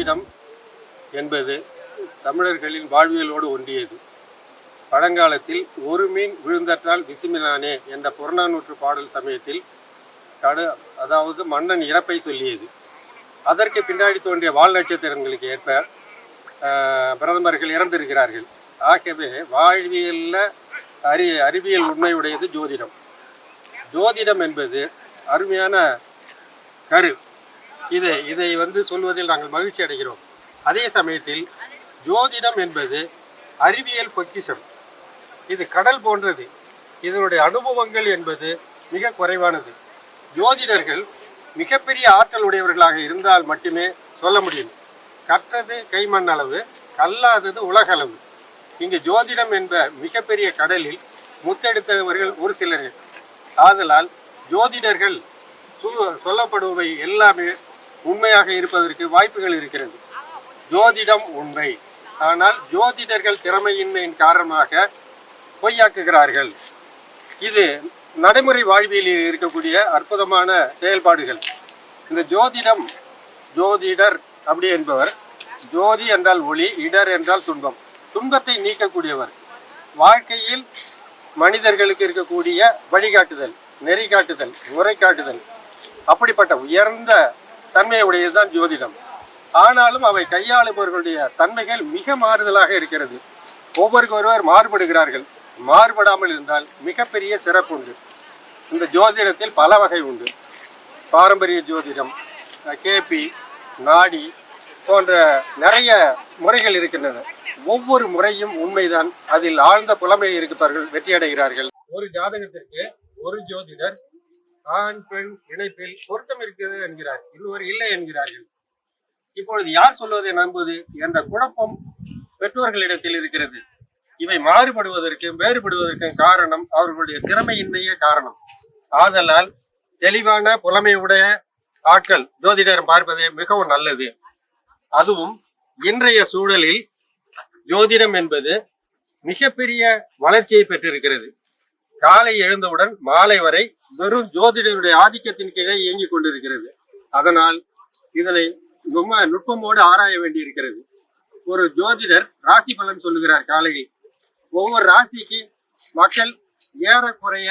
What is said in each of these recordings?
ஜோதிடம் என்பது தமிழர்களின் வாழ்வியலோடு ஒன்றியது. பழங்காலத்தில் ஒரு மீன் விழுந்தற்றால் விசுமினானே என்ற புறநானூற்று பாடல் சமயத்தில் கடு அதாவது மன்னன் இறப்பை சொல்லியது. அதற்கு பின்னாடி தோன்றிய வால் நட்சத்திரங்களுக்கு ஏற்ப ஆஹ், பிரதமர்கள் இறந்திருக்கிறார்கள். ஆகவே வாழ்வியலில் அறி அறிவியல் உண்மையுடையது ஜோதிடம். ஜோதிடம் என்பது அருமையான கரு இதை இதை வந்து சொல்வதில் நாங்கள் மகிழ்ச்சி அடைகிறோம். அதே சமயத்தில் ஜோதிடம் என்பது அறிவியல் பொக்கிஷம். இது கடல் போன்றது. இதனுடைய அனுபவங்கள் என்பது மிக குறைவானது. ஜோதிடர்கள் மிகப்பெரிய ஆற்றல் உடையவர்களாக இருந்தால் மட்டுமே சொல்ல முடியும். கற்றது கைமண் அளவு கல்லாதது உலகளவு. இங்கு ஜோதிடம் என்ற மிகப்பெரிய கடலில் முத்தெடுத்தவர்கள் ஒரு சிலர் ஆதலால் ஜோதிடர்கள் சொல்லப்படுபவை எல்லாமே உண்மையாக இருப்பதற்கு வாய்ப்புகள் இருக்கிறது. ஜோதிடம் உண்மை. ஆனால் ஜோதிடர்கள் திறமையின்மையின் காரணமாக பொய்யாக்குகிறார்கள். இது நடைமுறை வாழ்வியலில் இருக்கக்கூடிய அற்புதமான செயல்பாடுகள். இந்த ஜோதிடம் ஜோதிடர் அப்படி என்பவர் ஜோதி என்றால் ஒளி இடர் என்றால் துன்பம். துன்பத்தை நீக்கக்கூடியவர். வாழ்க்கையில் மனிதர்களுக்கு இருக்கக்கூடிய வழிகாட்டுதல் நெறி காட்டுதல் முறை காட்டுதல் அப்படிப்பட்ட உயர்ந்த தன்மையுடையதுதான் ஜோதிடம். ஆனாலும் அவை கையாளுபவர்களுடைய தன்மைகள் மிக மாறுதலாக இருக்கிறது. ஒவ்வொருவர் மாறுபடுகிறார்கள். மாறுபடாமல் இருந்தால் மிகப்பெரிய சிறப்பு உண்டு. இந்த ஜோதிடத்தில் பல வகை உண்டு. பாரம்பரிய ஜோதிடம் கேபி நாடி போன்ற நிறைய முறைகள் இருக்கின்றன. ஒவ்வொரு முறையும் உண்மைதான். அதில் ஆழ்ந்த புலமை இருப்பவர்கள் வெற்றியடைகிறார்கள். ஒரு ஜாதகத்திற்கு ஒரு ஜோதிடர் ஆண் பெண் இணைப்பில் பொருத்தம் இருக்கிறது என்கிறார். இன்னொரு இல்லை என்கிறார்கள். இப்பொழுது யார் சொல்வதை நம்புவது என்ற குழப்பம் பெற்றோர்களிடத்தில் இருக்கிறது. இவை மாறுபடுவதற்கும் வேறுபடுவதற்கும் காரணம் அவர்களுடைய திறமையின்மையே காரணம். ஆதலால் தெளிவான புலமையுடைய ஆட்கள் ஜோதிடர் பார்ப்பதே மிகவும் நல்லது. அதுவும் இன்றைய சூழலில் ஜோதிடம் என்பது மிகப்பெரிய வளர்ச்சியை பெற்றிருக்கிறது. காலை எழுந்தவுடன் மாலை வரை வெறும் ஜோதிடருடைய ஆதிக்கத்தின் கீழே இயங்கிக் கொண்டிருக்கிறது. அதனால் இதனை ரொம்ப நுட்பமோடு ஆராய வேண்டியிருக்கிறது. ஒரு ஜோதிடர் ராசி பலன் சொல்லுகிறார் காலையில். ஒவ்வொரு ராசிக்கு மக்கள் ஏறக்குறைய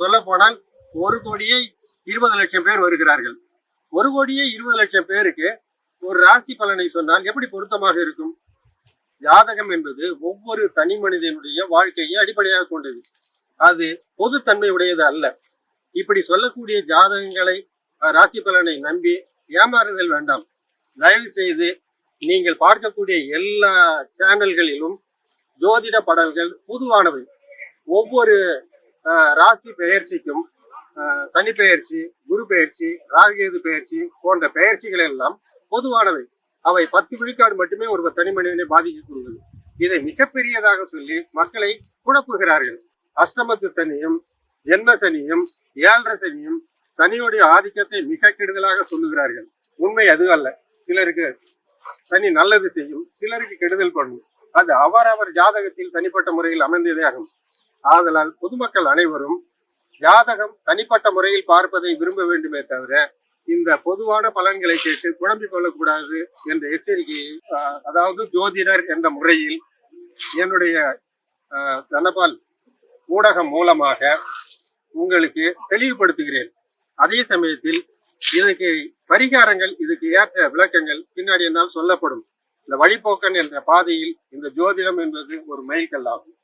சொல்ல போனால் ஒரு கோடியே இருபது லட்சம் பேர் வருகிறார்கள். ஒரு கோடியே இருபது லட்சம் பேருக்கு ஒரு ராசி பலனை சொன்னால் எப்படி பொருத்தமாக இருக்கும்? ஜாதகம் என்பது ஒவ்வொரு தனி மனிதனுடைய வாழ்க்கையை அடிப்படையாக கொண்டது. அது பொதுத்தன்மையுடையது அல்ல. இப்படி சொல்லக்கூடிய ஜாதகங்களை ராசி பலனை நம்பி ஏமாறுதல் வேண்டாம். தயவு செய்து நீங்கள் பார்க்கக்கூடிய எல்லா சேனல்களிலும் ஜோதிட படல்கள் பொதுவானவை. ஒவ்வொரு ராசி பெயர்ச்சிக்கும் சனி பெயர்ச்சி குரு பெயர்ச்சி ராகேது பெயர்ச்சி போன்ற பெயர்ச்சிகள் எல்லாம் பொதுவானவை. அவை பத்து விழுக்காடு மட்டுமே ஒரு தனி மனிதனை பாதிக்கக்கூடியது இதை மிகப்பெரியதாக சொல்லி மக்களை குழப்புகிறார்கள். அஷ்டமத்து சனியும் ஜென்ம சனியும் ஏழரை சனியும் சனியுடைய ஆதிக்கத்தை மிக கெடுதலாக சொல்லுகிறார்கள். உண்மை அது அல்ல. சிலருக்கு சனி நல்லது செய்யும் சிலருக்கு கெடுதல் பண்ணும். அது அவரவர் ஜாதகத்தில் தனிப்பட்ட முறையில் அமைந்ததே ஆகும். ஆதலால் பொதுமக்கள் அனைவரும் ஜாதகம் தனிப்பட்ட முறையில் பார்ப்பதை விரும்ப வேண்டுமே தவிர இந்த பொதுவான பலன்களை கேட்டு குழம்பிக் கொள்ளக்கூடாது என்ற எச்சரிக்கையை அதாவது ஜோதிடர் என்ற முறையில் என்னுடைய தனபால் ஊடகம் மூலமாக உங்களுக்கு தெளிவுபடுத்துகிறேன். அதே சமயத்தில் இதுக்கு பரிகாரங்கள் இதுக்கு ஏற்ற விளக்கங்கள் பின்னாடி என்னால் சொல்லப்படும். இந்த வழிபோக்கன் என்ற பாதையில் இந்த ஜோதிடம் என்பது ஒரு மைல்கல் ஆகும்